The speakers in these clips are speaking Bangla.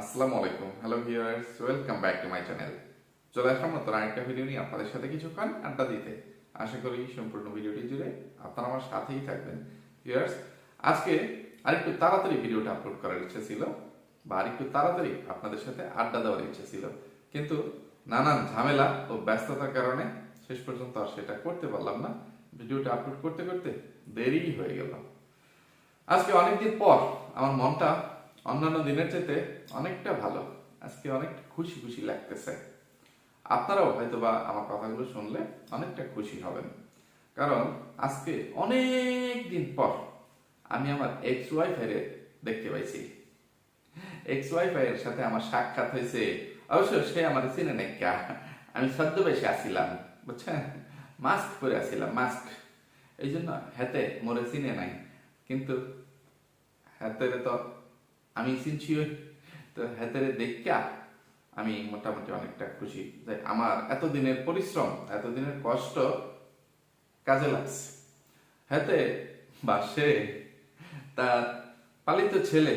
আসসালামু আলাইকুম। Hello viewers welcome back to my channel চলে আসলাম নতুন আরেকটা ভিডিও নিয়ে আপনাদের সাথে কিছুক্ষণ আড্ডা দিতে। আশা করি সম্পূর্ণ ভিডিওটি জুড়ে আপনারা আমার সাথেই থাকবেন। ভিউয়ার্স আজকে আরেকটু তাড়াতাড়ি ভিডিওটা আপলোড করার ইচ্ছে ছিল বা আরেকটু তাড়াতাড়ি আপনাদের সাথে আড্ডা দেওয়ার ইচ্ছে ছিল। কিন্তু নানান ঝামেলা ও ব্যস্ততার কারণে শেষ পর্যন্ত আর সেটা করতে পারলাম না। ভিডিওটা আপলোড করতে করতে দেরি হয়ে গেল। আজকে অনেকদিন পর আমার মনটা অন্যান্য দিনের চাইতে অনেকটা ভালো। আজকে অনেক খুশি খুশি লাগতেছে। আপনারাও হয়তো বা আমার কথাগুলো শুনলে অনেকটা খুশি হবেন। কারণ আজকে অনেক দিন পর আমি আমার এক্স ওয়াইফাইরে দেখতে পাইছি। এক্স ওয়াইফাইয়ের সাথে আমার সাক্ষাৎ হয়েছে। অবশ্য সে আমার চিনে নাই কা। আমি সদ্য বেশি আসিলাম বুঝছেন? মাস্ক পরে আসিলাম মাস্ক। এই জন্য হাতে মোরে চিনে নাই। কিন্তু হাতেরে তো আমি ওই তো হাতেরে দেখা আমি মোটামুটি অনেকটা খুশি যে আমার এতদিনের পরিশ্রম, এতদিনের কষ্ট কাজে লাগছে। হাতে বা সে তার পালিত ছেলে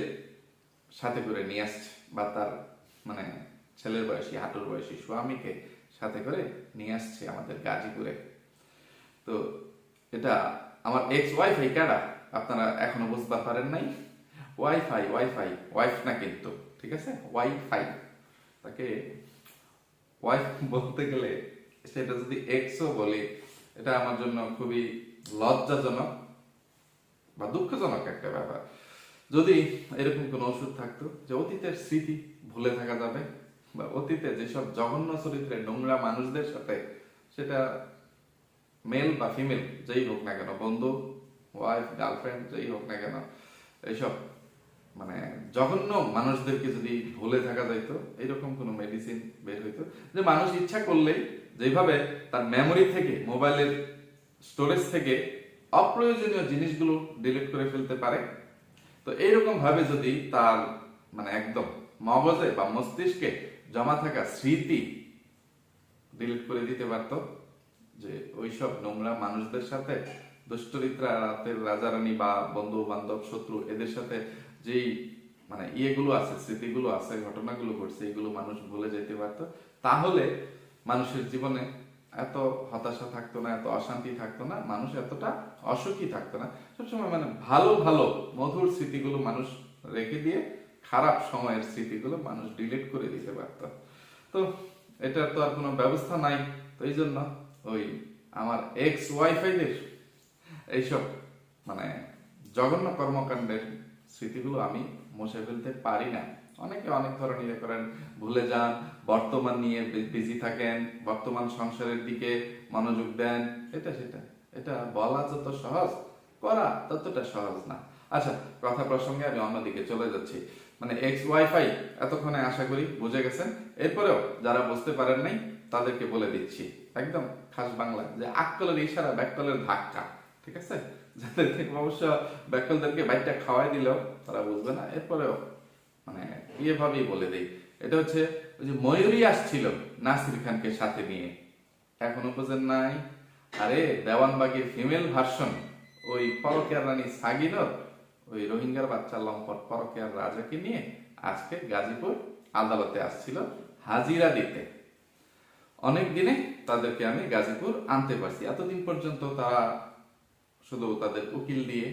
সাথে করে নিয়ে আসছে বা তার মানে ছেলের বয়সী, হাঁটুর বয়সী স্বামীকে সাথে করে নিয়ে আসছে আমাদের গাজীপুরে। তো এটা আমার এক্স ওয়াইফাই কারা? আপনারা এখনও বুঝতে পারেন নাই? ওয়াইফাই ওয়াইফাই ওয়াইফ না কিন্তু ঠিক আছে? ওয়াইফাই তাকে ওয়াইফ বলতে গেলে সেটা যদি এক্সও বলি, এটা আমার জন্য খুবই লজ্জাজনক বা দুঃখজনক একটা ব্যাপার। যদি এরকম কোনো ওষুধ থাকতো যে অতীতের স্মৃতি ভুলে থাকা যাবে বা অতীতে যেসব জঘন্য চরিত্রের নোংরা মানুষদের সাথে, সেটা মেল বা ফিমেল যেই হোক না কেন, বন্ধু ওয়াইফ গার্লফ্রেন্ড যেই হোক না কেন, এইসব মানে জঘন্য মানুষদেরকে যদি ভুলে থাকা যাইতো এরকম কোনো মেডিসিন বের হইতো। যে মানুষ ইচ্ছা করলেই যেভাবে তার মেমোরি থেকে মোবাইলের স্টোরেজ থেকে অপ্রয়োজনীয় জিনিসগুলো ডিলিট করে ফেলতে পারে। তো এইরকম ভাবে যদি তার মানে একদম মগজে বা মস্তিষ্কে জমা থাকা স্মৃতি ডিলিট করে দিতে পারতো, যে ওইসব নোংরা মানুষদের সাথে, দুষ্টরিত্রা, রাতের রাজারানী বা বন্ধু বান্ধব শত্রু, এদের সাথে যেই মানে ইয়েগুলো আছে, স্মৃতিগুলো আছে, ঘটনাগুলো ঘটছে, এগুলো মানুষ ভুলে যেতে পারতো, তাহলে মানুষের জীবনে এত হতাশা থাকতো না, এত অশান্তি থাকতো না, মানুষ এতটা অসুখী থাকতো না। সবসময় মানে ভালো ভালো, মধুর স্মৃতিগুলো মানুষ রেখে দিয়ে খারাপ সময়ের স্মৃতিগুলো মানুষ ডিলিট করে দিতে পারতো। তো এটা তো আর কোনো ব্যবস্থা নাই। তো এই জন্য ওই আমার এক্স ওয়াইফাইদের এইসব মানে জঘন্য কর্মকাণ্ডের স্মৃতিগুলো আমি মুছে ফেলতে পারি না। অনেকে অনেক ধরনের ইয়ে করেন, ভুলে যান, বর্তমান নিয়ে বিজি থাকেন, বর্তমান সংসারের দিকে মনোযোগ দেন, এটা সেটা। এটা বলা যত সহজ, করা ততটা সহজ না। আচ্ছা কথা প্রসঙ্গে আমি অন্যদিকে চলে যাচ্ছি। মানে এক্স ওয়াইফাই এতক্ষণে আশা করি বুঝে গেছেন। এরপরেও যারা বুঝতে পারেন নাই, তাদেরকে বলে দিচ্ছি। একদম খাস বাংলা যে আককলের ইশারা ব্যাককলের ধাক্কা, ঠিক আছে? যাদেরকে অবশ্য ব্যাককলদেরকে বাইকটা খাওয়াই দিলেও তারা বুঝবে না, এরপরেও মানে ইয়ে ভাবেই বলে দেই। এটা হচ্ছে ওই যে ময়ূরী আসছিল নাসির খানকে সাথে নিয়ে। এখনও বোঝেন নাই? আরে দেওয়ানবাগের ফিমেল ভার্সন, ওই পরকেয়ার রানী সাগিনর, ওই রোহিঙ্গার বাচ্চা লম্পট পরকেয়ার রাজাকে নিয়ে আজকে গাজীপুর আদালতে আসছিল হাজিরা দিতে। অনেক দিনে তাদেরকে আমি গাজীপুর আনতে পারছি। এতদিন পর্যন্ত তারা শুধু তাদের উকিল দিয়ে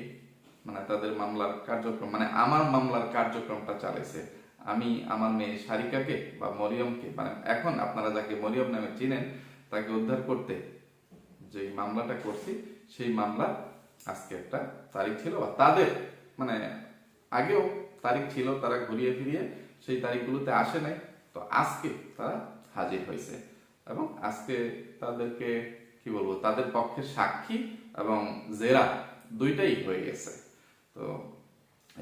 মানে তাদের মামলার কার্যক্রম মানে আমার মামলার কার্যক্রমটা চালাইছে। আমি আমার মেয়ে সারিকাকে বা মরিয়মকে মানে এখন আপনারা যাকে মরিয়ম নামে চিনেন, তাকে উদ্ধার করতে যে মামলাটা করছি, সেই মামলা আজকে একটা তারিখ ছিল, বা তাদের মানে আগেও তারিখ ছিল, তারা ঘুরিয়ে ফিরিয়ে সেই তারিখগুলোতে আসে নাই। তো আজকে তারা হাজির হয়েছে। এবং আজকে তাদেরকে কি বলব, তাদের পক্ষে সাক্ষী এবং জেরা দুইটাই হয়ে গেছে। তো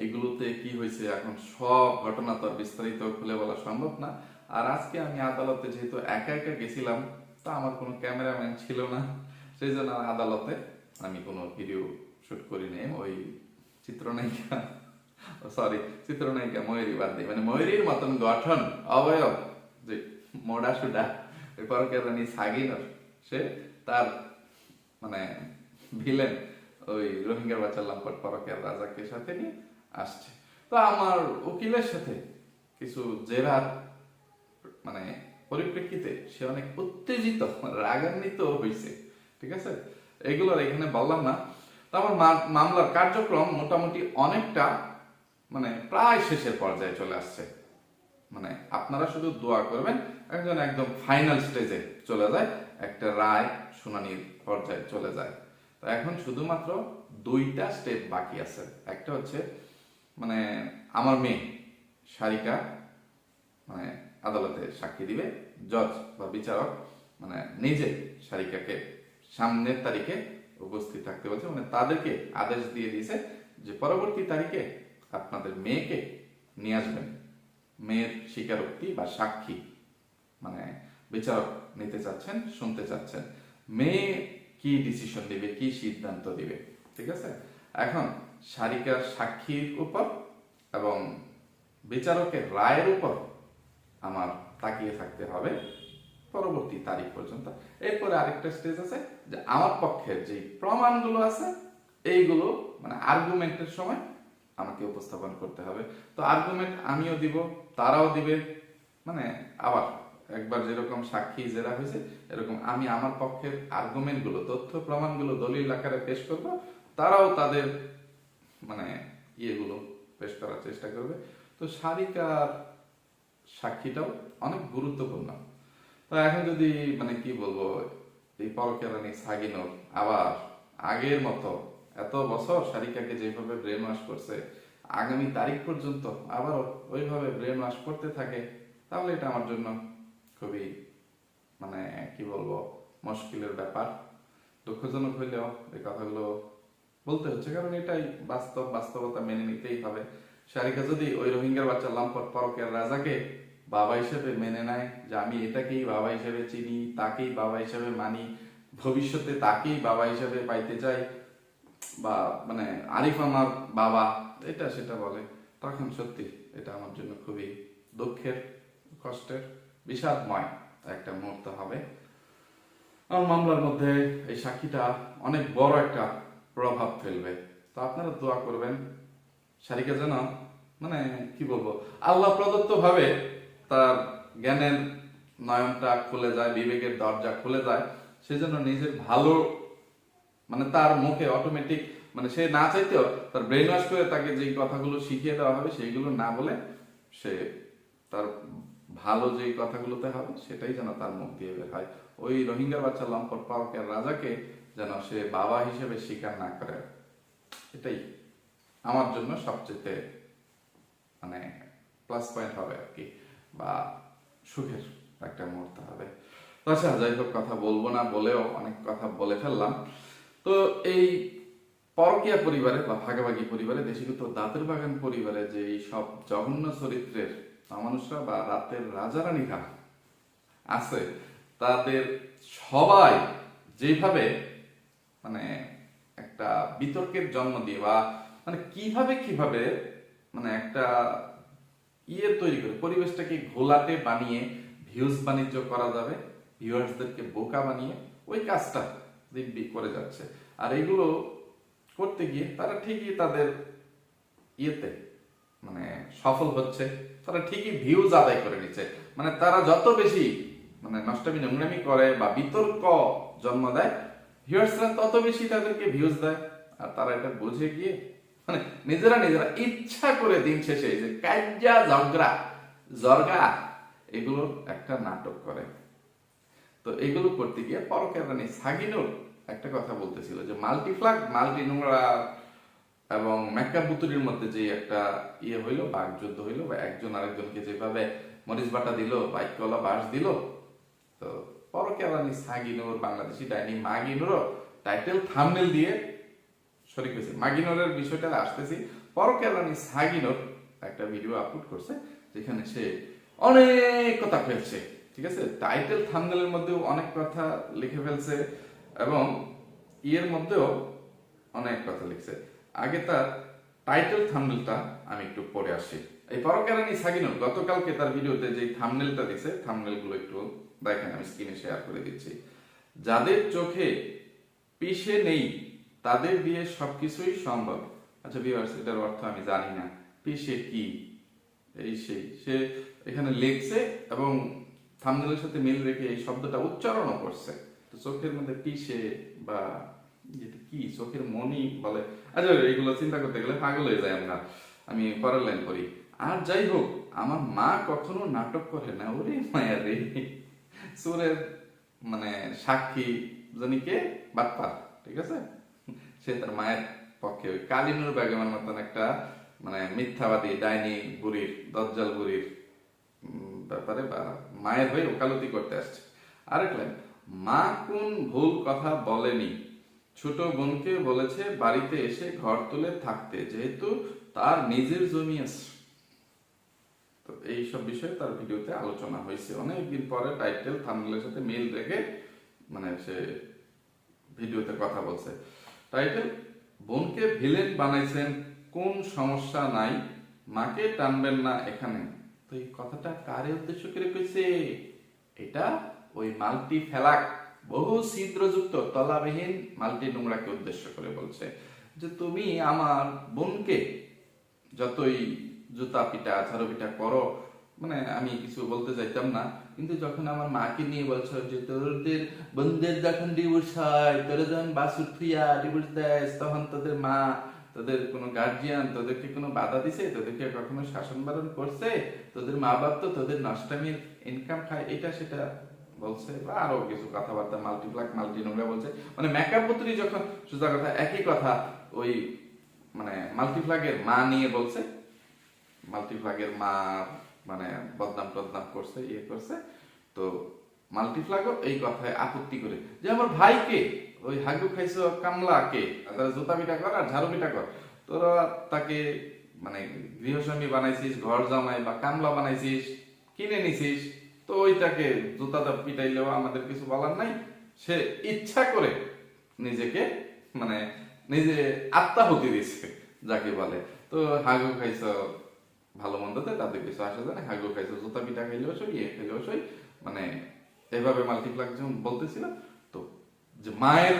এইগুলোতে কি হয়েছে এখন সব ঘটনা তো বিস্তারিত খুলে বলা সম্ভব না। আর আজকে আমি আদালতে যেহেতু একা একা গেছিলাম, তা আমার কোনো ক্যামেরাম্যান ছিল না সেই জন্য আদালতে আমি কোনো ভিডিও শুট করিনি। ওই চিত্রনায়িকা সরি চিত্রনায়িকা ময়ূরী বাদ দিই মানে ময়ূরীর মতন গঠন, অবয়ব, যে মোডা সুডা ওই পরকের রানী সাগিনর, সে তার মানে ভিলেন ওই রোহিঙ্গার বাচ্চা লম্পট পরকের রাজাকে সাথে নিয়ে আসছে। তো আমার উকিলের সাথে কিছু জেরার মানে পরিপ্রেক্ষিতে সে অনেক উত্তেজিত, রাগান্বিত হয়েছে ঠিক আছে? এগুলোর এখানে বললাম না। তো আমার মামলার কার্যক্রম মোটামুটি অনেকটা মানে প্রায় শেষের পর্যায়ে চলে আসছে। মানে আপনারা শুধু দোয়া করবেন, একজন একদম ফাইনাল স্টেজে চলে যায়, একটা রায় শুনানির পর্যায়ে চলে যায়। তো এখন শুধুমাত্র দুইটা স্টেপ বাকি আছে। একটা হচ্ছে মানে আমার মেয়ে সারিকা মানে আদালতে সাক্ষী দিবে জজ বা বিচারক মানে নিজে সারিকাকে সামনের তারিখে উপস্থিত থাকতে বলছে মানে তাদেরকে আদেশ দিয়ে দিয়েছে যে পরবর্তী তারিখে আপনাদের মেয়েকে নিয়ে আসবেন। মেয়ের স্বীকারোক্তি বা সাক্ষী মানে বিচারক নিতে চাচ্ছেন, শুনতে চাচ্ছেন। মেয়ে কি ডিসিশন দিবে, কি সিদ্ধান্ত দিবে? ঠিক আছে? এখন সারিকার সাক্ষীর উপর এবং বিচারকের রায়ের উপর আমার তাকিয়ে থাকতে হবে পরবর্তী তারিখ পর্যন্ত। এরপরে আরেকটা স্টেজ আছে যে আমার পক্ষের যে প্রমাণগুলো আছে, এইগুলো মানে আর্গুমেন্টের সময় আমাকে উপস্থাপন করতে হবে। তো আর্গুমেন্ট আমিও দিব, তারাও দিবে মানে আবার একবার যেরকম সাক্ষী জেরা হয়েছে, এরকম আমি আমার পক্ষের আর্গুমেন্টগুলো তথ্য প্রমাণগুলো দলিল আকারে পেশ করব, তারাও তাদের মানে ইয়েগুলো পেশ করার চেষ্টা করবে। তো সারিকার সাক্ষীটাও অনেক গুরুত্বপূর্ণ। তো এখন যদি মানে কি বলব, এই পরকেরানি সাগিনোর আবার আগের মতো এত বছর সারিকাকে যেভাবে ব্রেন ওয়াশ করছে, আগামী তারিখ পর্যন্ত আবার ওইভাবে ব্রেন ওয়াশ করতে থাকে, তাহলে এটা আমার জন্য খুবই মানে কি বলব, মুশকিলের ব্যাপার। দুঃখজনক হইলেও এই কথাগুলো বলতে হচ্ছে, কারণ এটাই বাস্তব, বাস্তবতা মেনে নিতেই হবে। সারিকা যদি ওই রোহিঙ্গার বাচ্চা লম্পট পরকের রাজাকে বাবা হিসেবে মেনে নেয় যে আমি এটাকেই বাবা হিসেবে চিনি, তাকেই বাবা হিসেবে মানি, ভবিষ্যতে তাকেই বাবা হিসেবে পাইতে চাই, বা মানে আরিফ আমার বাবা, এটা সেটা বলে, তখন সত্যি এটা আমার জন্য খুবই দুঃখের, কষ্টের। বিষাদময় একটা মুহূর্ত হবে। আমার মামলার মধ্যে এই সাক্ষীটা অনেক বড় একটা প্রভাব ফেলবে। তো আপনারা দোয়া করবেন, সারিকা যেন মানে কি বলব, আল্লাহ প্রদত্ত ভাবে তার জ্ঞানের নয়নটা খুলে যায়, বিবেকের দরজা খুলে যায়, সে যেন নিজের ভালো মানে তার মুখে অটোমেটিক মানে সে না চাইতেও তার ব্রেন ওয়াশ করে তাকে যেই কথাগুলো শিখিয়ে দেওয়া হবে, সেইগুলো না বলে সে তার ভালো যেই কথাগুলোতে হবে, সেটাই যেন তার মুখ দিয়ে বের হয়। ওই রোহিঙ্গা বাচ্চা লম্পট পাওয়াকের রাজাকে যেন সে বাবা হিসেবে স্বীকার না করে। এটাই আমার জন্য সবচেয়ে মানে প্লাস পয়েন্ট হবে আর কি, বা সুখের একটা মুহূর্ত হবে। তো আচ্ছা যাই হোক, কথা বলব না বলেও অনেক কথা বলে ফেললাম। তো এই পরকিয়া পরিবারে বা ভাগাভাগি পরিবারে, দেশীভূত দাঁতের বাগান পরিবারে যে এই সব জঘন্য চরিত্রের মানুষরা বা রাতের রাজা রাজারানীরা আছে, তাদের সবাই যেভাবে মানে একটা বিতর্কের জন্ম দিয়ে বা মানে কীভাবে কীভাবে মানে একটা ইয়ে তৈরি করে, পরিবেশটাকে ঘোলাটে বানিয়ে ভিউজ বাণিজ্য করা যাবে ভিউয়ার্সদেরকে বোকা বানিয়ে ওই কাজটা দিব্যি করে যাচ্ছে। আর এগুলো করতে গিয়ে তারা ঠিকই তাদের ইয়েতে মানে সফল হচ্ছে, তারা ঠিকই ভিউজ আদায় করে নিচ্ছে। মানে তারা যত বেশি মানে নষ্টামি, নোংরামি করে বা বিতর্ক জন্ম দেয় ভিউয়ার্সরা তত বেশি তাদেরকে ভিউজ দেয়। আর তারা এটা বুঝে গিয়ে মানে নিজেরা নিজেরা ইচ্ছা করে দিন শেষে যে কাজ্জা ঝগড়া জর্গা এগুলো একটা নাটক করে। তো এগুলো করতে গিয়ে পরকের রানী সাগিনুর একটা কথা বলতেছিল যে, মাল্টিফ্লাগ মাল্টি নোংরা এবং মেক্কা বুতুরির মধ্যে যে একটা ইয়ে হইল বাঘ যুদ্ধ হইল বা একজন আরেকজনকে যেভাবে মরিচ বাটা দিল বাইক কলা বাস দিল, তো পরকের রানী সাগিনুর বাংলাদেশি ডাইনি মাগিনুরও টাইটেল থামনেল দিয়ে শরিক হয়েছে। মাগিনোরের বিষয়টা আসতেছি। পরকের রানী সাগিনোর একটা ভিডিও আপলোড করছে, যেখানে সে অনেক কথা ফেলছে, ঠিক আছে? টাইটেল থামনেলের মধ্যেও অনেক কথা লিখে ফেলছে এবং ইয়ের মধ্যেও অনেক কথা লিখছে। আগে তার টাইটেল থামনেলটা আমি একটু পরে আসি এই পরকেরানি সাগিনুর গতকালকে তার ভিডিওতে যে থামনেলটা দিছে থামনেলগুলো একটু দেখেন, আমি স্ক্রিনে শেয়ার করে দিচ্ছি। যাদের চোখে পিষে নেই, তাদের দিয়ে সবকিছুই সম্ভব। আচ্ছা ভিউয়ার্স এটার অর্থ আমি জানি না। পিষে কি? এই সেই সে এখানে লিখছে এবং থামনেলের সাথে মিল রেখে এই শব্দটা উচ্চারণও করছে। তো চোখের মধ্যে পিসে বা যেটা কি, চোখের মনি বলে। আচ্ছা এগুলো চিন্তা করতে গেলে পাগল হয়ে যায় আমরা। আমি পরের লাইন করি আর যাই হোক, আমার মা কখনো নাটক করে না। ওরে মায়া রে। সুরের মানে সাক্ষী জানি কে? বাপ্পা, ঠিক আছে? সে তার মায়ের পক্ষে। ওই কালিনুর বেগমের মতন একটা মানে মিথ্যাবাদী, ডাইনি বুড়ির, দজ্জাল বুড়ির ব্যাপারে বা মায়ের হয়ে ওকালতি করতে আসছে। আরেক লাইন মা কোন ভুল কথা বলেনি? ছোট বোনকে বলেছে, বাড়িতে এসে ঘর তুলে থাকতে, যেহেতু তার নিজের জমি আছে। তো এই সব বিষয়ে তার ভিডিওতে আলোচনা হয়েছে। অনেকদিন পরে টাইটেল থাম্বনেলের সাথে মিল রেখে মানে সে ভিডিওতে কথা বলছে। টাইটেল বোনকে ভিলেন বানাইছেন, কোন সমস্যা নাই, মাকে টানবেন না এখানে। তো এই কথাটা কারে উদ্দেশ্য করে কইছে? এটা ওই মাল্টি ফেলাক। বহু ছিদ্রযুক্ত তলাবিহীন মাল্টি নোংরাকে উদ্দেশ্য করে বলছে যে তুমি আমার বোনকে যতই জুতা পিটা, ঝাড়ু পিটা করো মানে আমি কিছু বলতে চাইতাম না, কিন্তু যখন আমার মাকে নিয়ে বলছো যে তোদের বোনদের যখন ডিভোর্স হয়, তোরা যখন বাসুর থুইয়া ডিভোর্স দেয় তখন তোদের মা তোদের কোনো গার্জিয়ান তোদেরকে কোনো বাধা দিছে? তোদেরকে কখনো শাসন বারণ করছে? তোদের মা বাপ তো তোদের নষ্টামির ইনকাম খায়, এটা সেটা বলছে, বা আরও কিছু কথাবার্তা মাল্টিপ্লাক মাল্টি নোংরা বলছে। মানে মেকআপ পুত্রী যখন, সোজা কথা, একই কথা, ওই মানে মাল্টিপ্লাগের মা নিয়ে বলছে মাল্টিপ্লাগের মা মানে বদনাম টদনাম করছে ইয়ে করছে, তো মাল্টিপ্লাগও এই কথায় আপত্তি করে। যে আমার ভাইকে, ওই হাগু খাইছো কামলা কে জুতা পিটা কর আর ঝাড়ু পিটা কর। তোরা তাকে মানে গৃহস্বামী বানাইছিস, ঘর জামাই বা কামলা বানাইছিস, কিনে নিছিস। তো ওইটাকে জুতাটা পিটাইলেও আমাদের কিছু বলার নাই। সে ইচ্ছা করে নিজেকে মানে নিজে আত্মাহুতি দিচ্ছে যাকে বলে। তো হাগু খাইছো ভালো মন্দতে তাদের কিছু আসে যায় না। হাগু খাইছো, জুতা পিঠা খাইলেও সই ইয়ে খাইলেও সই। মানে এভাবে মাল্টিপ্লাক যখন বলতেছিল, তো যে মায়ের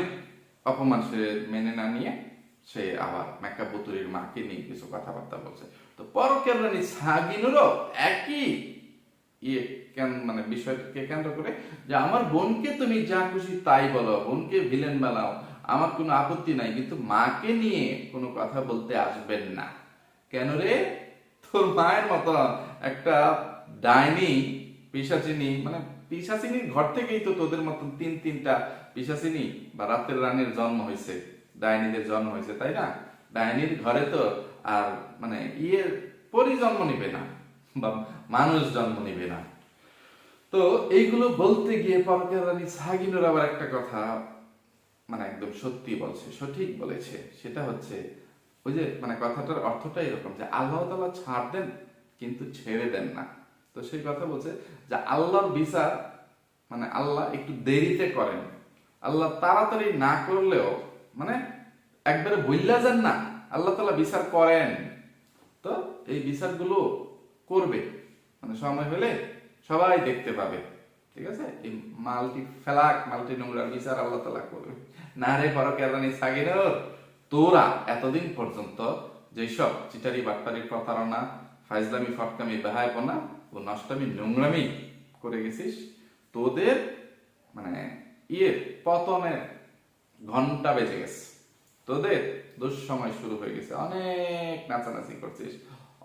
অপমান সে মেনে না নিয়ে সে আবার মেকা বুতুরির মাকে নিয়ে কিছু কথাবার্তা বলছে। তো পরকের রানী সাগিনুরও একই ইয়ে মানে বিষয়কে কেন্দ্র করে যে আমার বোনকে তুমি যা খুশি তাই বলো, বোনকে ভিলেন বানাও, আমার কোনো আপত্তি নাই, কিন্তু মাকে নিয়ে কোনো কথা বলতে আসবেন না। কেন রে? তোর মায়ের মতো একটা ডাইনি, পিসাচিনি মানে পিসাচিনির ঘর থেকেই তো তোদের মতন তিন তিনটা পিসাচিনি বা রাতের রানীর জন্ম হয়েছে, ডাইনিদের জন্ম হয়েছে, তাই না? ডাইনির ঘরে তো আর মানে ইয়ে পরি জন্ম নিবে না বা মানুষ জন্ম নিবে না। তো এইগুলো বলতে গিয়ে পরকের রানী সাগিনুর আবার একটা কথা মানে একদম সত্যি বলছে, সঠিক বলেছে। সেটা হচ্ছে, ওই যে মানে কথাটার অর্থটা এরকম যে, আল্লাহ তালা ছাড় দেন কিন্তু ছেড়ে দেন না। তো সেই কথা বলছে যে, আল্লাহর বিচার মানে আল্লাহ একটু দেরিতে করেন। আল্লাহ তাড়াতাড়ি না করলেও মানে একবারে ভুললা যান না, আল্লাহ তাআলা বিচার করেন। তো এই বিচারগুলো করবে। মানে সময় হলে সবাই দেখতে পাবে, ঠিক আছে? এই মাল্টি ফেলাক, মাল্টি নোংরার বিচার আল্লাহ তালা করবে না রে পরকেরানি সাগিরর, তোরা এতদিন পর্যন্ত যেসব চিটারি বাটপারি প্রতারণা, ফাইজলামি, ফটকামি, বেহায়পনা ও নষ্টামি, নোংরামি করে গেছিস, তোদের মানে ইয়ে পতনের ঘণ্টা বেজে গেছে। তোদের দুঃসময় শুরু হয়ে গেছে। অনেক নাচানাচি করছিস,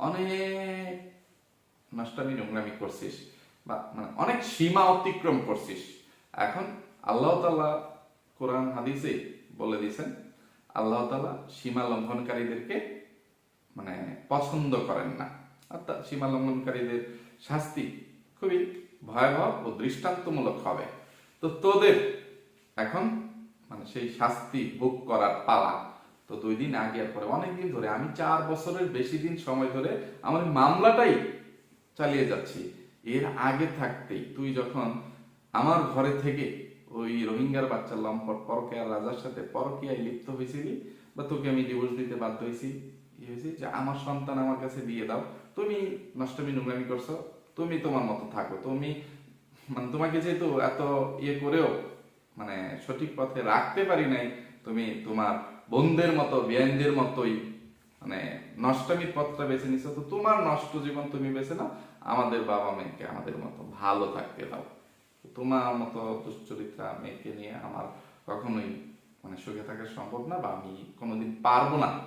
অনেক নষ্টামি, নোংরামি করছিস। বা মানে অনেক সীমা অতিক্রম করছিস। এখন আল্লাহ তালা কোরআন, হাদিসে বলে দিয়েছেন, আল্লাহ তালা সীমা লঙ্ঘনকারীদেরকে মানে পছন্দ করেন না। অর্থাৎ সীমা লঙ্ঘনকারীদের শাস্তি খুবই ভয়াবহ ও দৃষ্টান্তমূলক হবে। তো তোদের এখন মানে সেই শাস্তি ভোগ করার পালা। তো দুই দিন আগে আর পরে অনেকদিন ধরে আমি চার বছরের বেশি দিন সময় ধরে আমার মামলাটাই চালিয়ে যাচ্ছি। এর আগে থাকতেই তুই যখন আমার ঘরে থেকে ওই রোহিঙ্গার বাচ্চা লম্পট পরকেয়ার রাজার সাথে পরকিয়ায় লিপ্ত হয়েছিলি বা তোকে আমি ডিভোর্স দিতে বাধ্য হয়েছি হয়েছে? যে আমার সন্তান আমার কাছে দিয়ে দাও। তুমি নষ্টমী নোংরামি করছ, তুমি তোমার মতো থাকো। তুমি মানে তোমাকে যেহেতু এত ইয়ে করেও মানে সঠিক পথে রাখতে পারি নাই, তুমি তোমার বন্ধের মতো বিয়ানদের মতোই মানে নষ্টমীর পথটা বেছে নিছো। তো তোমার নষ্ট জীবন তুমি বেছে নাও। আমাদের বাবা মেয়েকে আমাদের মতো ভালো থাকতে দাও। তোমার মতো দুশ্চরিত্রা মেয়েকে নিয়ে আমার কখনোই মানে সুখে থাকা সম্ভব না বা আমি কোনোদিন পারব না।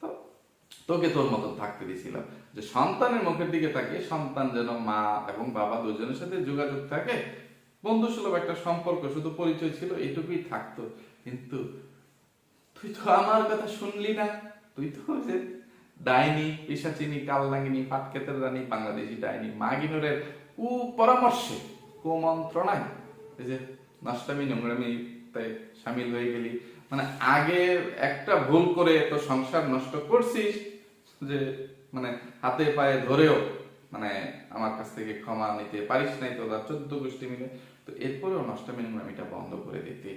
তো তোকে তোর মতো থাকতে দিয়েছিলাম যে সন্তানের মুখের দিকে তাকিয়ে সন্তান যেন মা এবং বাবা দুজনের সাথে যোগাযোগ থাকে বন্ধু সুলভ একটা সম্পর্ক, শুধু পরিচয় ছিল, এটুকুই থাকতো। কিন্তু তুই তো আমার কথা শুনলি না। তুই তো যে ডাইনি পিসাচিনি কালনাগিনী ফাটকেতের রানী বাংলাদেশি ডাইনি, মাগিনুরের কু পরামর্শে কুমন্ত্রণায় এই যে নষ্টামি নোংরামিতে সামিল হয়ে গেলি। মানে আগে একটা ভুল করে তো সংসার নষ্ট করছিস যে মানে হাতে পায়ে ধরেও মানে আমার কাছ থেকে ক্ষমা নিতে পারিস নাই, তোরা চোদ্দ গোষ্ঠী মিলে। তো এরপরেও নষ্টামি নোংরামিটা বন্ধ করে দিতে।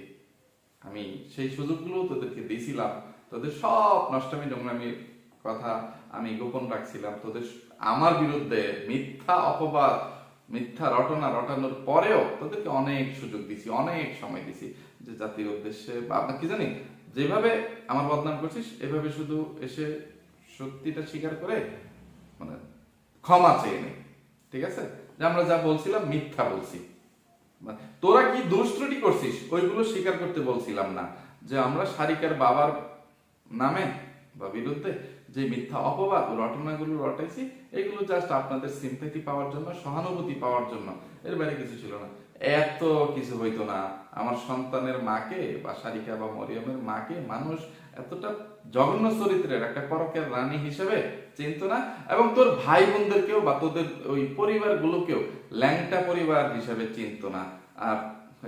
আমি সেই সুযোগগুলো তোদেরকে দিয়েছিলাম। তোদের সব নষ্টমী নোংরামির কথা আমি গোপন রাখছিলাম। তোদের আমার বিরুদ্ধে মিথ্যা অপবাদ, মিথ্যা রটনা রটানোর পরেও তোদেরকে অনেক সুযোগ দিছি, অনেক সময় দিছি। যে জাতির উদ্দেশ্যে বা আপনার কি জানি, যেভাবে আমার বদনাম করছিস, এভাবে শুধু এসে সত্যিটা স্বীকার করে মানে ক্ষমা চেয়ে নে, ঠিক আছে? যে আমরা যা বলছিলাম মিথ্যা বলছি। তোরা কি দোষ ত্রুটি করছিস, ওইগুলো স্বীকার করতে বলছিলাম না। যে আমরা সারিকার বাবার নামে বা বিরুদ্ধে যে মিথ্যা অপবাদ, রটনাগুলো রটাইছি, এগুলো জাস্ট আপনাদের সিম্পেথি পাওয়ার জন্য, সহানুভূতি পাওয়ার জন্য। এর বাইরে কিছু ছিল না। এত কিছু হইতো না। আমার সন্তানের মাকে বা সারিকা বা মরিয়মের মাকে মানুষ এতটা জঘন্য চরিত্রের, একটা পরকের রানী হিসেবে চিনত না। এবং তোর ভাই বোনদেরকেও বা তোদের ওই পরিবারগুলোকেও ল্যাংটা পরিবার হিসেবে চিনত না। আর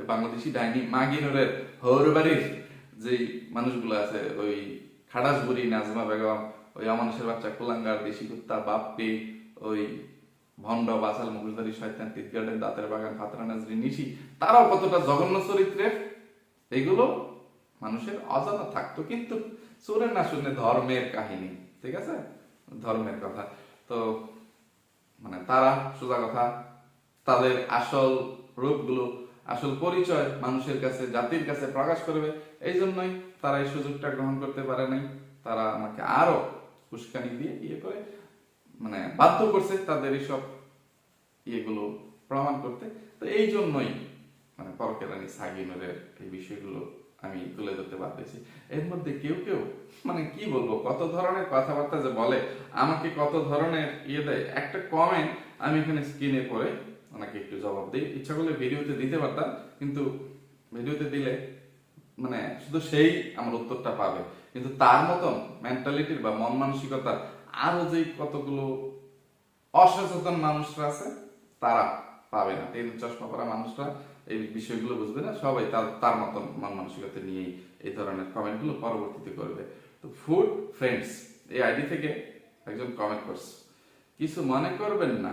বাংলাদেশি ডাইনি মাগিনুরের হৌর বাড়ির যেই মানুষগুলো আছে, ওই খাড়াসবুড়ি নাজমা বেগম ওই অমানুষের বাচ্চা কুলাঙ্গার, দেশি কুত্তা, বাপ্পি, ওই ভণ্ড বাসাল মুখোশধারী শয়তান টিট গার্ডেন দাঁতের বাগান, ফাতরা নাজরি, নিশি, তারাও কতটা জঘন্য চরিত্রের এগুলো মানুষের অজানা থাকতো। কিন্তু সুরের না শুনে ধর্মের কাহিনী, ঠিক আছে? ধর্মের কথা। তো মানে তারা সোজা কথা, তাদের আসল রূপগুলো, আসল পরিচয় মানুষের কাছে, জাতির কাছে প্রকাশ করবে। এই জন্যই তারা এই সুযোগটা গ্রহণ করতে পারে নাই। তারা আমাকে আরও উস্কানি দিয়ে ইয়ে করে মানে বাধ্য করছে তাদের এইসব ইয়েগুলো প্রমাণ করতে। তো এই জন্যই মানে পরকেরানি সাগিনুরের এই বিষয়গুলো আমি তুলে ধরতে পারতেছি এর মধ্যে কেউ কেউ মানে কি বলব, কত ধরনের কথাবার্তা যে বলে, আমাকে কত ধরনের ইয়ে দেয়, একটা কমেন্ট আমি এখানে স্ক্রিনে পরে ওনাকে একটু জবাব দিই। ইচ্ছা করলে ভিডিওতে দিতে পারতাম, কিন্তু ভিডিওতে দিলে মানে শুধু সেই আমার উত্তরটা পাবে। কিন্তু তার মতন মেন্টালিটির বা মন মানসিকতার আরও যে কতগুলো অসচেতন মানুষরা আছে, তারা পাবে না। তেল চশমা পরা মানুষরা এই বিষয়গুলো বুঝবে না, সবাই তার তার মতন মন মানসিকতা নিয়েই এই ধরনের কমেন্টগুলো পরবর্তীতে করবে। তো ফুড ফ্রেন্ডস এই আইডি থেকে একজন কমেন্ট করছে, কিছু মনে করবেন না,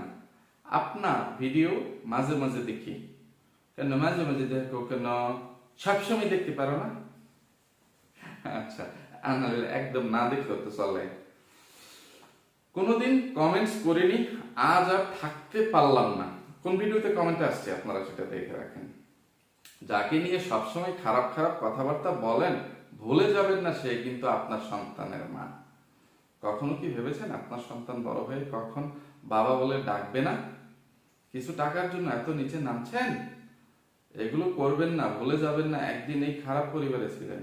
আপনার ভিডিও মাঝে মাঝে দেখি। কেন মাঝে মাঝে দেখো কেন? সবসময় দেখতে পারো না? আচ্ছা একদম না দেখলেও তো চলে। কোনোদিন কমেন্টস করিনি, আজ আর থাকতে পারলাম না। কোন ভিডিওতে কমেন্ট আসছে আপনারা সেটা দেখে রাখেন। যাকে নিয়ে সবসময় খারাপ খারাপ কথাবার্তা বলেন, ভুলে যাবেন না সে কিন্তু আপনার সন্তানের মা। কখনো কি ভেবেছেন আপনার সন্তান বড় হয়ে কখন বাবা বলে ডাকবে না? কিছু টাকার জন্য এত নিচে নামছেন? এগুলো করবেন না, ভুলে যাবেন না। একদিন এই খারাপ পরিবারে ছিলেন।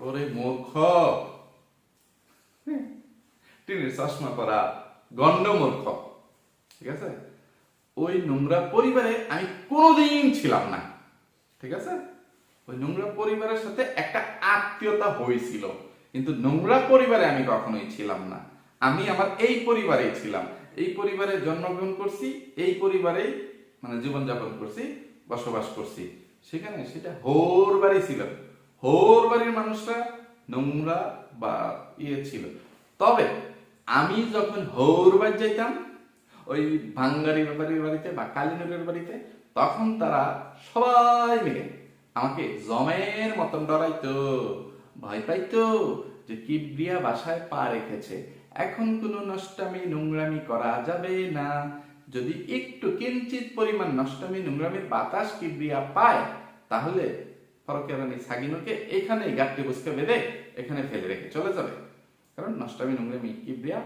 ওরে মূর্খ। টিনের চশমা পরা গন্ড মূর্খ। ঠিক আছে? ওই নোংরা পরিবারে আমি কোনোদিন ছিলাম না। ঠিক আছে? ওই নোংরা পরিবারের সাথে একটা আত্মীয়তা হয়েছিল। কিন্তু নোংরা পরিবারে আমি কখনোই ছিলাম না। আমি আমার এই পরিবারেই ছিলাম। এই পরিবারে জন্মগ্রহণ করছি এই পরিবারেই মানে জীবনযাপন করছি বসবাস করছি। সেখানে সেটা হোর বাড়ি ছিল। হোর বাড়ির মানুষরা নোংরা বা ইয়ে ছিল। তবে আমি যখন হোর বাড়ি যাইতাম, ওই ভাঙ্গারি ব্যাপারীর বাড়িতে বা কালিনুরের বাড়িতে, তখন তারা সবাই মিলে আমাকে জমের মতন ডরাইতো, ভয় পাইতো যে কিবরিয়া বাসায় পা রেখেছে। এখন কোনো নষ্টামি নোংরামি করা যাবে না। যদি একটু কিঞ্চিত পরিমাণ নষ্টামি নোংরামির বাতাস কিবরিয়া পায়, তাহলে ফরকেরানি সাগিনুকে এখানে গাঠটি বুঝকে বেঁধে এখানে ফেলে রেখে চলে যাবে। কারণ নষ্টামি, নোংরামি, কিবরিয়া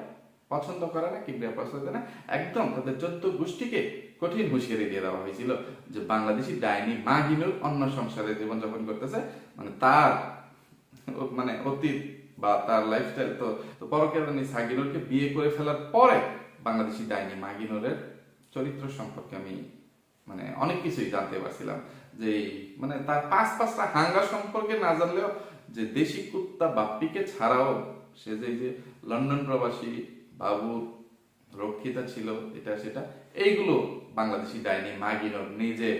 পছন্দ করে না, কিবরিয়া পছন্দ না, একদম তাদের চোদ্দ গোষ্ঠীকে কঠিন হুঁশিয়ারি দিয়ে দেওয়া হয়েছিল যে বাংলাদেশি ডাইনি মাগিনুর অন্য সংসারে জীবনযাপন করতেছে। মানে তার মানে অতীত বা তার লাইফস্টাইল তো তো পরকেরানি সাগিনুরকে বিয়ে করে ফেলার পরে বাংলাদেশি ডাইনি মাগিনুরের চরিত্র সম্পর্কে আমি মানে অনেক কিছুই জানতে পারছিলাম। যে মানে তার পাঁচ পাঁচটা হাঙ্গা সম্পর্কে না জানলেও যে দেশি কুত্তা বাপ্পিকে ছাড়াও সে যে যে লন্ডন প্রবাসী বাবু রক্ষিতা ছিল, এটা সেটা, এইগুলো বাংলাদেশি ডাইনি মাগিনর নিজে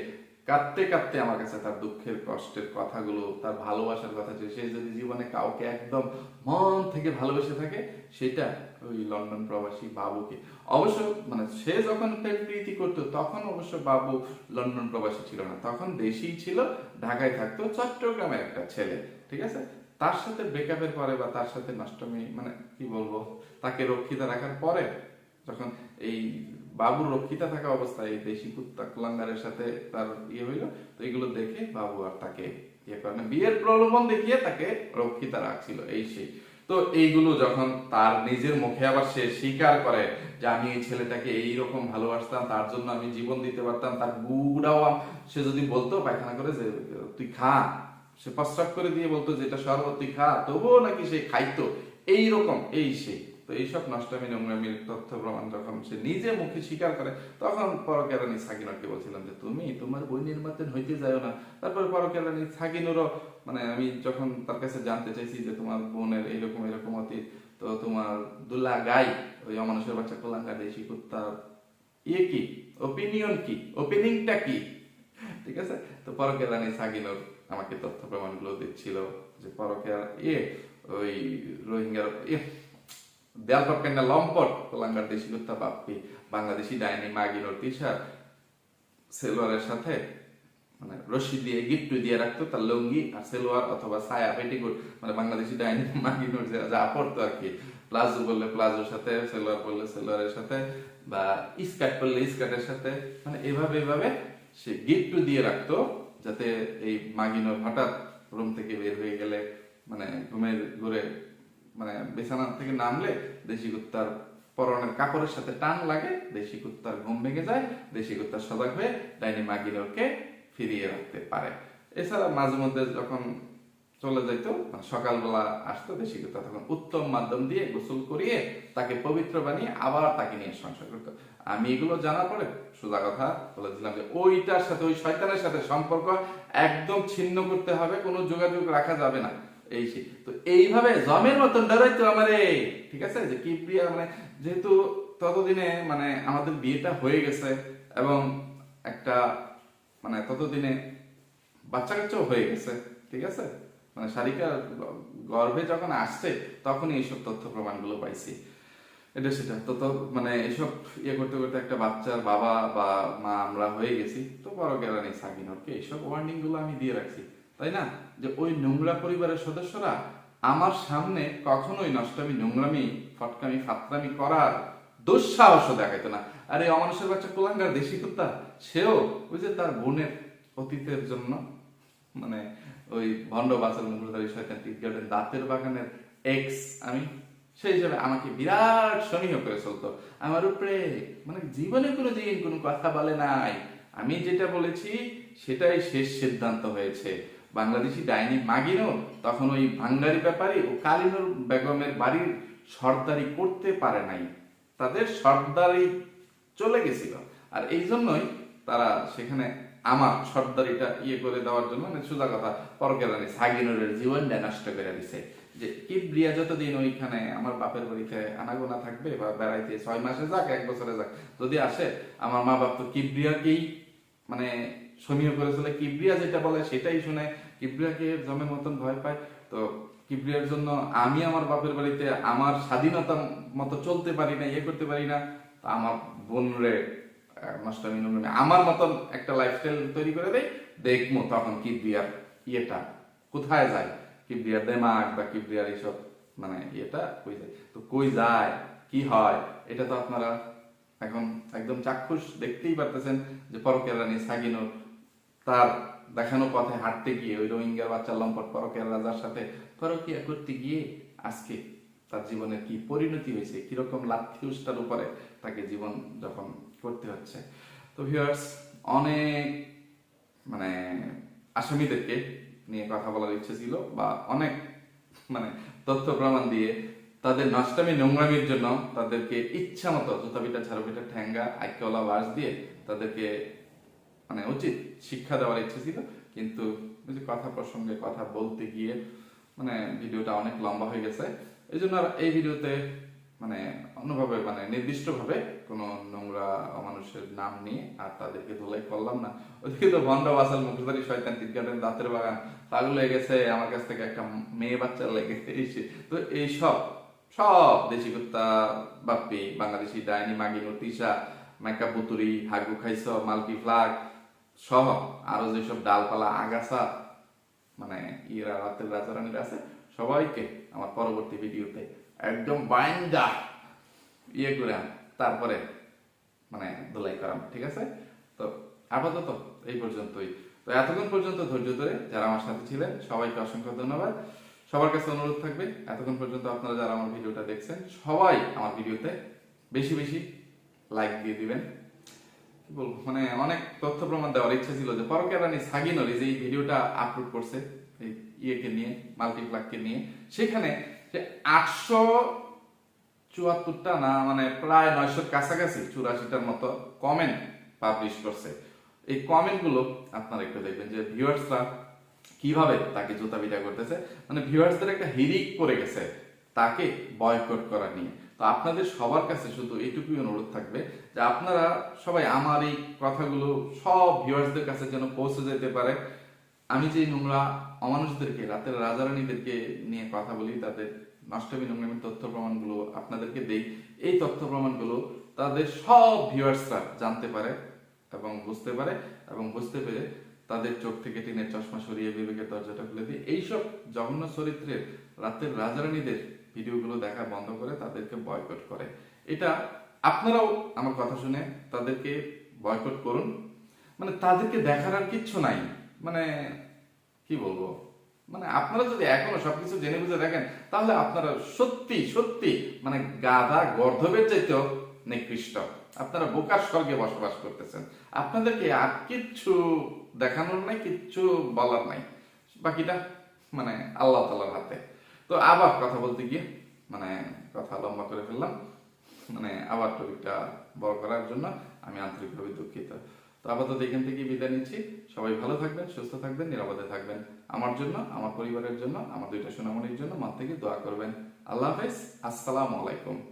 কাঁদতে কাঁদতে আমার কাছে তার দুঃখের, কষ্টের কথাগুলো, তার ভালোবাসার কথা সে যদি জীবনে কাউকে একদম মন থেকে ভালোবেসে থাকে, সেটা ওই লন্ডন প্রবাসী বাবুকে। অবশ্য মানে সে যখন প্রেম প্রীতি করতো, তখন অবশ্য বাবু লন্ডন প্রবাসী ছিল না। তখন দেশেই ছিল, ঢাকায় থাকতো চট্টগ্রামের একটা ছেলে, ঠিক আছে? তার সাথে ব্রেকআপের পরে বা তার সাথে নষ্টমী মানে কি বলব, তাকে রক্ষিতা রাখার পরে যখন এই বাবুর রক্ষিতা থাকা অবস্থায় এই দেশি কুত্তা কুলাঙ্গারের সাথে তার ইয়ে হইল। তো এগুলো দেখে বাবু আর তাকে ইয়ে করে না, বিয়ের প্রলোভন দেখিয়ে তাকে রক্ষিতা রাখছিল, এই সেই। তো এইগুলো যখন তার নিজের মুখে আবার সে স্বীকার করে যে আমি এই ছেলেটাকে এইরকম ভালোবাসতাম, তার জন্য আমি জীবন দিতে পারতাম, তার গুড়াও সে যদি বলতো পায়খানা করে যে, তুই খা। সে প্রস্রাব করে দিয়ে বলতো যে, এটা শরবত তুই খা। তবুও নাকি সে খাইতো। এইরকম, এই সেই। তো এইসব নষ্টামি নোংরামির তথ্য প্রমাণ যখন সে নিজে মুখে স্বীকার করে, তখন পরকেরানি সাকিনাকে বলছিলাম যে, তুমি তোমার বই নির্মাতন হইতে যাও না। তারপর পরকেরানি সাকিনুরও মানে আমি যখন তার কাছে জানতে চাইছি যে, তোমার বোনের এরকম এরকম অতীত, তো তোমার দুল্লা গাই, ওই অমানুষের বাচ্চা কোলাঙ্গা দেশি কুত্তার ইয়ে কি? ওপিনিয়ন কি? ওপেনিংটা কি? ঠিক আছে? তো পরকের রানী সাগিনুর আমাকে তথ্য প্রমাণগুলো দিচ্ছিল যে পরকের ইয়ে ওই রোহিঙ্গার ইয়ে কেন্দ্র লম্পট কোলাঙ্গার দেশি কুত্তা বাপ্পি, বাংলাদেশি ডাইনি মাগিনোর তিসার সেলোয়ারের সাথে মানে রশি দিয়ে, গিট্টু দিয়ে রাখতো তার লুঙ্গি আর সেলোয়ার অথবা সায়া পেটিকোট মানে বাংলাদেশি ডাইনি মাগিনোর যে, যা পড়তো আর কি। প্লাজো বললে প্লাজোর সাথে, সেলোয়ার বললে সেলোয়ারের সাথে, বা স্কার্ট পরলে স্কার্টের সাথে মানে এভাবে এভাবে সে গিট্টু দিয়ে রাখতো যাতে এই মাগিনোর হঠাৎ রুম থেকে বের হয়ে গেলে মানে ঘুমের ঘুরে মানে বিছানা থেকে নামলে দেশি কুত্তার পরনের কাপড়ের সাথে টান লাগে, দেশি কুত্তার ঘুম ভেঙে যায়, দেশি কুত্তার সজাগ হয়ে ডাইনি মাগিনোরকে ফিরিয়ে রাখতে পারে। এছাড়া মাঝে মধ্যে যখন চলে যেত সকালবেলা আসতো দেশি কুত্তা, তখন উত্তম মাধ্যম দিয়ে গোসল করিয়ে তাকে পবিত্র বানিয়ে আবার তাকে নিয়ে সংসার করতো। আমি এগুলো জানার পরে সোজা কথা বলেছিলাম যে, ওইটার সাথে, ওই শয়তানের সাথে সম্পর্ক একদম ছিন্ন করতে হবে, কোনো যোগাযোগ রাখা যাবে না। এই সেই তো এইভাবে জমের মতন ডরাইতো আমারে। ঠিক আছে? যে কি প্রিয়া মানে যেহেতু ততদিনে মানে আমাদের বিয়েটা হয়ে গেছে এবং একটা মানে ততদিনে বাচ্চা কাচ্চাও হয়ে গেছে। ঠিক আছে? মানে শারিকা গর্ভে যখন আসছে, তখনই এইসব তথ্য প্রমাণগুলো পাইছি। এটা সেটা। তো মানে এসব ইয়ে করতে করতে একটা বাচ্চার বাবা বা মা আমরা হয়ে গেছি। তো বড় গেলানি সাকিনরকে এইসব ওয়ার্নিংগুলো আমি দিয়ে রাখছি। তাই না? যে ওই নোংরা পরিবারের সদস্যরা আমার সামনে কখনোই নষ্টামি, নোংরামি, ফটকামি, ফাতরামি করার দুঃসাহসও দেখাইতো না। আরে অমানুষের বাচ্চা কুলাঙ্গার দেশি কুত্তা, সেও ওই যে তার বোনের অতীতের জন্য মানে ওই ভণ্ড বাসার মুখধারী শয়তান টিপ দাঁতের বাগানের এক্স আমি সেই হিসাবে আমাকে বিরাট সমীহ করে চলতো। আমার উপরে মানে জীবনে কোনো দিন কোনো কথা বলে নাই। আমি যেটা বলেছি, সেটাই শেষ সিদ্ধান্ত হয়েছে। বাংলাদেশি ডাইনি মাগিনো তখন ওই ভাঙ্গারি ব্যাপারী ও কালিনুর বেগমের বাড়ির সর্দারি করতে পারে নাই। তাদের সর্দারি চলে গেছিল। আর এই জন্যই তারা সেখানে আমার সর্দারিটা ইয়ে করে দেওয়ার জন্য মানে সোজা কথা, পরকেরানি সাগিনুরের জীবনটা নষ্ট করে দিছে। যে কিবরিয়া যতদিন ওইখানে আমার বাপের বাড়িতে আনাগোনা থাকবে বা বেড়াইতে ছয় মাসে যাক, এক বছরে যাক, যদি আসে, আমার মা বাপ তো কিবরিয়াকেই মানে সমীহ করে চলে কিবরিয়া যেটা বলে সেটাই শুনে কিবরিয়াকে জমের মতন ভয় পায়। তো কিবরিয়ার জন্য আমি আমার বাপের বাড়িতে আমার স্বাধীনতা মতো চলতে পারি না ইয়ে করতে পারি না। তো আমার বোন রে নষ্টামি আমার মতন একটা লাইফস্টাইল তৈরি করে দেয় দেখব তখন কিবরিয়ার ইয়েটা কোথায় যায়। কিবরিয়ার দেমাগ বা কিবরিয়ার এইসব মানে ইয়েটা কই যায়। তো কই যায়? কি হয়? এটা তো আপনারা এখন একদম চাক্ষুষ দেখতেই পারতেছেন যে পরকের রানী সাগিনুর তার দেখানো পথে হাঁটতে গিয়ে ওই রোহিঙ্গার বাচ্চা লম্পট পরকের রাজার সাথে পরকিয়া করতে গিয়ে আজকে তার জীবনের কি পরিণতি হয়েছে, কীরকম লাথি উষ্টার উপরে তাকে জীবন যখন করতে হচ্ছে। তো ভিউয়ার্স অনেক মানে আসামিদেরকে নিয়ে কথা বলার ইচ্ছে ছিল বা অনেক মানে তথ্য প্রমাণ দিয়ে তাদের নষ্টামি নোংরামির জন্য তাদেরকে ইচ্ছা মতো জুতা পিঠা ঝাড়ু পিঠা ঠ্যাঙ্গা, আইকলা বাস দিয়ে তাদেরকে মানে উচিত শিক্ষা দেওয়ার ইচ্ছে ছিল, কিন্তু ওই যে কথা প্রসঙ্গে কথা বলতে গিয়ে মানে ভিডিওটা অনেক লম্বা হয়ে গেছে। এই জন্য আর এই ভিডিওতে মানে অন্যভাবে মানে নির্দিষ্টভাবে কোনো নোংরা মানুষের নাম নিয়ে আর তাদেরকে ধুলাই করলাম না। ওইদিকে তো ভন্ড বাসাল মুখোশধারী শয়তান টিটকাটের দাঁতের বাগান, পাগল হয়ে গেছে, আমার কাছ থেকে একটা মেয়ে বাচ্চা লেগে এসে। তো এই সব সব দেশি কুত্তা, বাপ্পি, বাংলাদেশি ডাইনি মাগিনু তিসা মেকা পুতুরি, হাগু খাইছ মালকি ফ্লাগ সহ আরও যেসব ডালপালা, আগাছা মানে ইরা রাজারানীরা আছে, সবাইকে আমার পরবর্তী ভিডিওতে একদম বাইন্দা ইয়ে করে তারপরে মানে ধুলাই করাম, ঠিক আছে? তো আপাতত এই পর্যন্তই। তো এতক্ষণ পর্যন্ত ধৈর্য ধরে যারা আমার সাথে ছিলেন, সবাইকে অসংখ্য ধন্যবাদ। সবার কাছে অনুরোধ থাকবে, এতক্ষণ পর্যন্ত আপনারা যারা আমার ভিডিওটা দেখছেন, সবাই আমার ভিডিওতে বেশি বেশি লাইক দিয়ে দিবেন। মানে অনেক তথ্য প্রমাণ দেওয়ার ইচ্ছা ছিল যে পরকে রানী সাগিনরি যে ভিডিওটা আপলোড করছে ইয়েকে নিয়ে মাল্টিপ্লাককে নিয়ে, সেখানে যে আটশো চুয়াত্তরটা না মানে প্রায় নয়শোর কাছাকাছি, চুরাশিটার মতো কমেন্ট পাবলিশ করছে। এই কমেন্টগুলো আপনারা একটু দেখবেন যে ভিউয়ার্সরা কীভাবে তাকে জুতা পিটা করতেছে। মানে ভিউয়ার্সদের একটা হিরিক পড়ে গেছে তাকে বয়কট করা নিয়ে। তো আপনাদের সবার কাছে শুধু এইটুকুই অনুরোধ থাকবে যে আপনারা সবাই আমার এই কথাগুলো সব ভিউয়ার্সদের কাছে যেন পৌঁছে যেতে পারে। আমি যে নোংরা অমানুষদেরকে, রাতের রাজারানীদেরকে নিয়ে কথা বলি, তাদের নষ্টমী নোংরামি তথ্য প্রমাণগুলো আপনাদেরকে দেই। এই তথ্য প্রমাণগুলো তাদের সব ভিউয়ার্সরা জানতে পারে এবং বুঝতে পারে এবং বুঝতে পেরে তাদের চোখ থেকে টিনের চশমা সরিয়ে বিবেকের দরজাটা খুলে দিয়ে এইসব জঘন্য চরিত্রের রাতের রাজারানীদের ভিডিওগুলো দেখা বন্ধ করে তাদেরকে বয়কট করে। এটা আপনারাও আমার কথা শুনে তাদেরকে বয়কট করুন। মানে তাদেরকে দেখার আর কিচ্ছু নাই। মানে কি বলব? মানে আপনারা যদি এখনও সবকিছু জেনে বুঝে দেখেন, তাহলে আপনারা সত্যি সত্যি মানে গাধা গর্ধবের চাইতেও নিকৃষ্ট। আপনারা বোকার স্বর্গে বসবাস করতেছেন। আপনাদেরকে আর কিচ্ছু দেখানোর নাই, কিচ্ছু বলার নাই। বাকিটা মানে আল্লাহ তালার হাতে। তো আবার কথা বলতে গিয়ে মানে কথা লম্বা করে ফেললাম। মানে আবার টপিকটা বড় করার জন্য আমি আন্তরিকভাবে দুঃখিত। তো আপাতত এখান থেকে বিদায় নিচ্ছি। সবাই ভালো থাকবেন, সুস্থ থাকবেন, নিরাপদে থাকবেন। আমার জন্য, আমার পরিবারের জন্য, আমার দুইটা সোনামণির জন্য মন থেকে দোয়া করবেন। আল্লাহ হাফেজ। আসসালামু আলাইকুম।